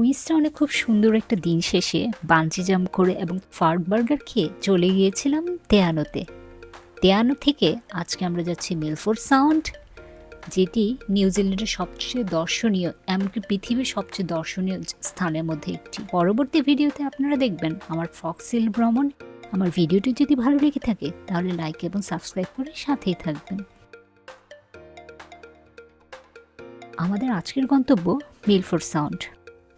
কুইন্সটাউনে খুব সুন্দর একটা দিন শেষে বাঞ্জি জাম্প করে এবং ফার্ক বার্গার খেয়ে চলে গিয়েছিলাম তেয়ানোতে। তেয়ানো থেকে আজকে আমরা যাচ্ছি মিলফোর্ড সাউন্ড, যেটি নিউজিল্যান্ডের সবচেয়ে দর্শনীয়, এমনকি পৃথিবীর সবচেয়ে দর্শনীয় স্থানের মধ্যে একটি। পরবর্তী ভিডিওতে আপনারা দেখবেন আমার ফক্সিল ভ্রমণ। আমার ভিডিওটি যদি ভালো লেগে থাকে, তাহলে লাইক এবং সাবস্ক্রাইব করে সাথেই থাকবেন। আমাদের আজকের গন্তব্য মিলফোর্ড সাউন্ড।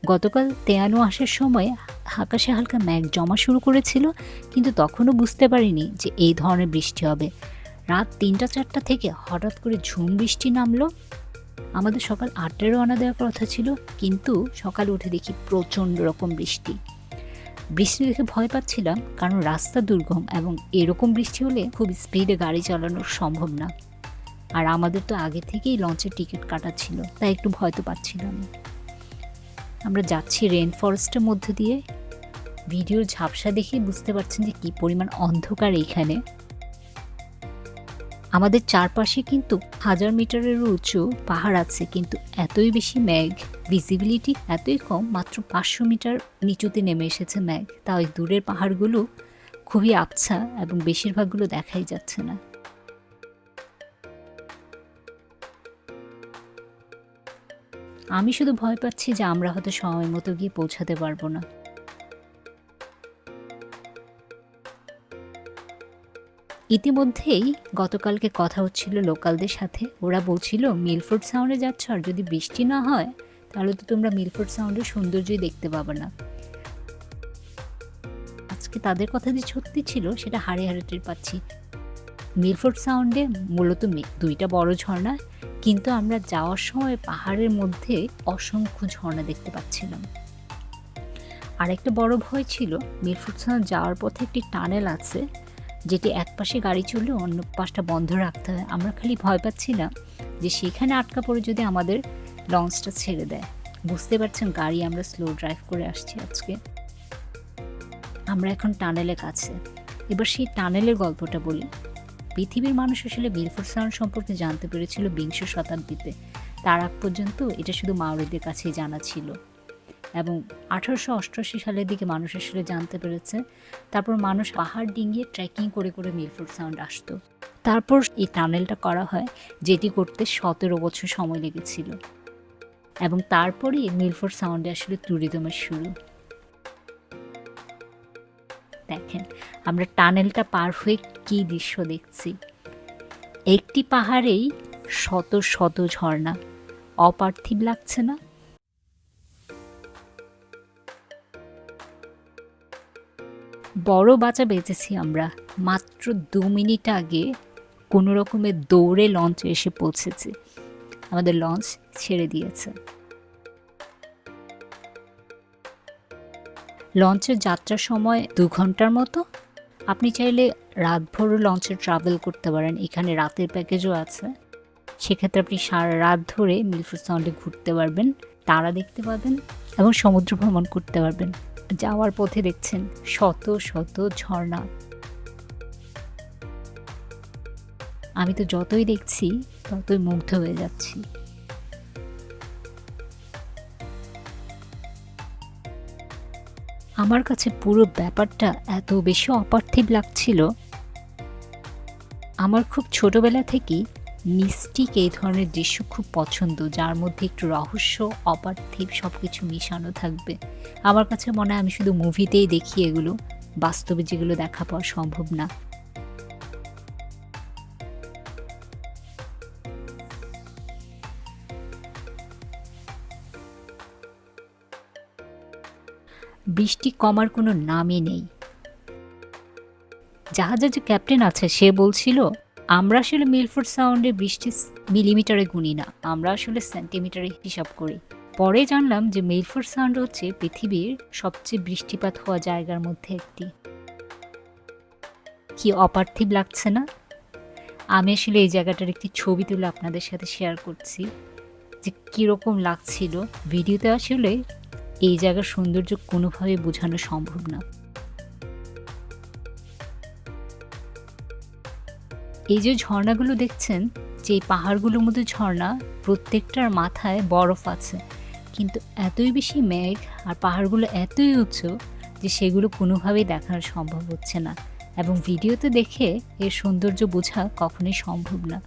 গতকাল তেয়ানো আসার সময় আকাশে হালকা ম্যাঘ জমা শুরু করেছিল, কিন্তু তখনও বুঝতে পারিনি যে এই ধরনের বৃষ্টি হবে। রাত তিনটা চারটা থেকে হঠাৎ করে ঝুম বৃষ্টি নামলো। আমাদের সকাল আটটায় রওনা দেওয়ার কথা ছিল, কিন্তু সকালে উঠে দেখি প্রচণ্ড রকম বৃষ্টি। বৃষ্টি দেখে ভয় পাচ্ছিলাম, কারণ রাস্তা দুর্গম এবং এরকম বৃষ্টি হলে খুব স্পিডে গাড়ি চালানো সম্ভব না। আর আমাদের তো আগে থেকেই লঞ্চের টিকিট কাটা ছিল, তাই একটু ভয় তো পাচ্ছিলাম। আমরা যাচ্ছি রেন ফরেস্টের মধ্যে দিয়ে। ভিডিওর ঝাপসা দেখে বুঝতে পারছেন যে কি পরিমাণ অন্ধকার এইখানে। আমাদের চারপাশে কিন্তু হাজার মিটারের উঁচু পাহাড় আছে, কিন্তু এতই বেশি ম্যাগ ভিজিবিলিটি এতই কম, মাত্র পাঁচশো মিটার নিচুতে নেমে এসেছে ম্যাগ তা ওই দূরের পাহাড়গুলো খুবই আবছা এবং বেশিরভাগগুলো দেখাই যাচ্ছে না। আমি শুধু ভয় পাচ্ছি যে আমরা হয়তো সময় মতো গিয়ে পৌঁছাতে পারব না। ইতিমধ্যেই গতকালকে কথা হচ্ছিল লোকালদের সাথে। ওরা বলছিল মিলফোর্ড সাউন্ডে যাচ্ছ, আর যদি বৃষ্টি না হয়, তাহলে তো তোমরা মিলফোর্ড সাউন্ডের সৌন্দর্যই দেখতে পাবে না। আজকে তাদের কথা যে সত্যি ছিল, সেটা হাড়ে হাড়ে টের পাচ্ছি। মিলফোর্ড সাউন্ডে মূলত দুইটা বড় ঝর্ণা কিন্তু আমরা যাওয়ার সময় পাহাড়ের মধ্যে অসংখ্য ঝর্ণা দেখতে পাচ্ছিলাম। আরেকটা বড় ভয় ছিল মিরফুট সাউন্ড যাওয়ার পথে একটি টানেল আছে, যেটি এক পাশে গাড়ি চললে অন্য পাশটা বন্ধ রাখতে হয়। আমরা খালি ভয় পাচ্ছিলাম যে সেখানে আটকা পড়ে যদি আমাদের লঞ্চটা ছেড়ে দেয়। বুঝতে পারছেন গাড়ি আমরা স্লো ড্রাইভ করে আসছি আজকে। আমরা এখন টানেলের কাছে। এবার সেই টানেলের গল্পটা বলি। পৃথিবীর মানুষ আসলে বিলফোর্ড সাউন্ড সম্পর্কে জানতে পেরেছিল বিংশ শতাব্দীতে। তার আগ পর্যন্ত এটা শুধু মাওরিদের কাছেই জানা ছিল। এবং আঠারোশো অষ্টআশি সালের দিকে মানুষ আসলে জানতে পেরেছে, তারপর মানুষ পাহাড় ডিঙিয়ে ট্রেকিং করে করে মিরফোর্ড সাউন্ড আসতো। তারপর এই টানেলটা করা হয়, যেটি করতে সতেরো বছর সময় লেগেছিল। এবং তারপরেই মিলফোর্ড সাউন্ডে আসলে ট্যুরিজমের শুরু। দেখেন, আমরা টানেলটা পার হয়ে কী দৃশ্য দেখছি। একটি পাহাড়েই শত শত ঝর্ণা, অপার্থিব লাগছে না? বড় বাঁচা বেঁচেছি আমরা, মাত্র দু মিনিট আগে কোনো রকমের দৌড়ে লঞ্চে এসে পৌঁছেছি। আমাদের লঞ্চ ছেড়ে দিয়েছে। লঞ্চের যাত্রার সময় দু ঘণ্টার মতো? আপনি চাইলে রাতভরও লঞ্চে ট্রাভেল করতে পারেন, এখানে রাতের প্যাকেজও আছে। সেক্ষেত্রে আপনি সারা রাত ধরে মিলফোর্ড সাউন্ডে ঘুরতে পারবেন, তারা দেখতে পাবেন এবং সমুদ্র ভ্রমণ করতে পারবেন। যাওয়ার পথে দেখছেন শত শত ঝর্ণা। আমি তো যতই দেখছি, ততই মুগ্ধ হয়ে যাচ্ছি। আমার কাছে পুরো ব্যাপারটা এত বেশি অপার্থিব লাগছিল। আমার খুব ছোটবেলা থেকেই মিস্টিক এই ধরনের দৃশ্য খুব পছন্দ, যার মধ্যে একটু রহস্য, অপার্থিব সব কিছু মিশানো থাকবে। আমার কাছে মনে হয় আমি শুধু মুভিতেই দেখি এগুলো, বাস্তবে যেগুলো দেখা পাওয়া সম্ভব না। বৃষ্টি কমার কোনো নামই নেই। জাহাজের যে ক্যাপ্টেন আছে, সে বলছিল, আমরা আসলে মিলফোর্ড সাউন্ডে বৃষ্টি মিলিমিটারে গুনি না, আমরা আসলে সেন্টিমিটারে হিসাব করি। পরে জানলাম যে মিলফোর্ড সাউন্ড হচ্ছে পৃথিবীর সবচেয়ে বৃষ্টিপাত হওয়া জায়গার মধ্যে একটি। কি অপার্থিব লাগছে না? আমি আসলে এই জায়গাটার একটি ছবি তুলে আপনাদের সাথে শেয়ার করছি, যে কীরকম লাগছিল। ভিডিওতে আসলে এই জায়গার সৌন্দর্য কোনোভাবে বোঝানো সম্ভব না। এই যে ঝর্ণাগুলো দেখছেন, যে এই পাহাড়গুলোর মধ্যে ঝর্ণা, প্রত্যেকটার মাথায় বরফ আছে। কিন্তু এতই বেশি মেঘ আর পাহাড়গুলো এতই উঁচু যে সেগুলো কোনোভাবেই দেখানো সম্ভব হচ্ছে না। এবং ভিডিওতে দেখে এর সৌন্দর্য বোঝা কখনোই সম্ভব না।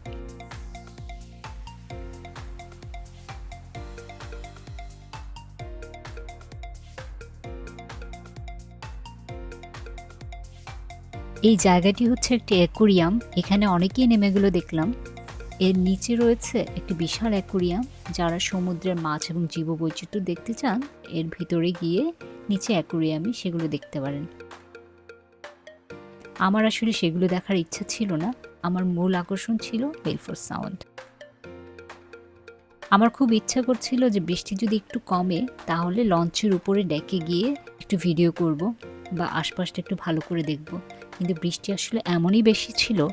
এই জায়গাটি হচ্ছে একটি অ্যাকোরিয়াম। এখানে অনেকেই নেমেগুলো দেখলাম। এর নিচে রয়েছে একটি বিশাল অ্যাকোরিয়াম, যারা সমুদ্রের মাছ এবং জীববৈচিত্র্য দেখতে চান। এর ভিতরে গিয়ে নিচে অ্যাকোরিয়ামে সেগুলো দেখতে পারেন। আমার আসলে সেগুলো দেখার ইচ্ছা ছিল না। আমার মূল আকর্ষণ ছিল বেলফোর সাউন্ড। আমার খুব ইচ্ছা করছিল যে বৃষ্টি যদি একটু কমে, তাহলে লঞ্চের উপরে ডেকে গিয়ে একটু ভিডিও করব। বা আশপাশটা একটু ভালো করে দেখব। কিন্তু বৃষ্টি আসলে এমনই বেশি ছিল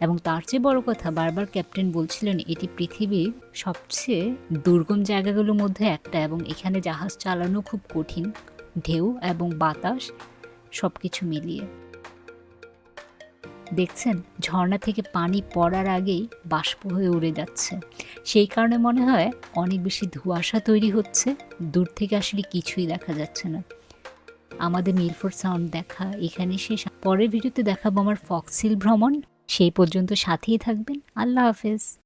এবং তার চেয়ে বড় কথা বারবার ক্যাপ্টেন বলছিলেন, এটি পৃথিবীর সবচেয়ে দুর্গম জায়গাগুলোর মধ্যে একটা এবং এখানে জাহাজ চালানো খুব কঠিন, ঢেউ এবং বাতাস সব কিছু মিলিয়ে। দেখছেন, ঝর্ণা থেকে পানি পড়ার আগেই বাষ্প হয়ে উড়ে যাচ্ছে। সেই কারণে মনে হয় অনেক বেশি ধোঁয়াশা তৈরি হচ্ছে, দূর থেকে আসলে কিছুই দেখা যাচ্ছে না। আমাদের মিলফোর সাউন্ড দেখা এখানে শেষ। পরের ভিডিওতে দেখাবো আমার ফক্সিল ভ্রমণ। সেই পর্যন্ত সাথেই থাকবেন। আল্লাহ হাফেজ।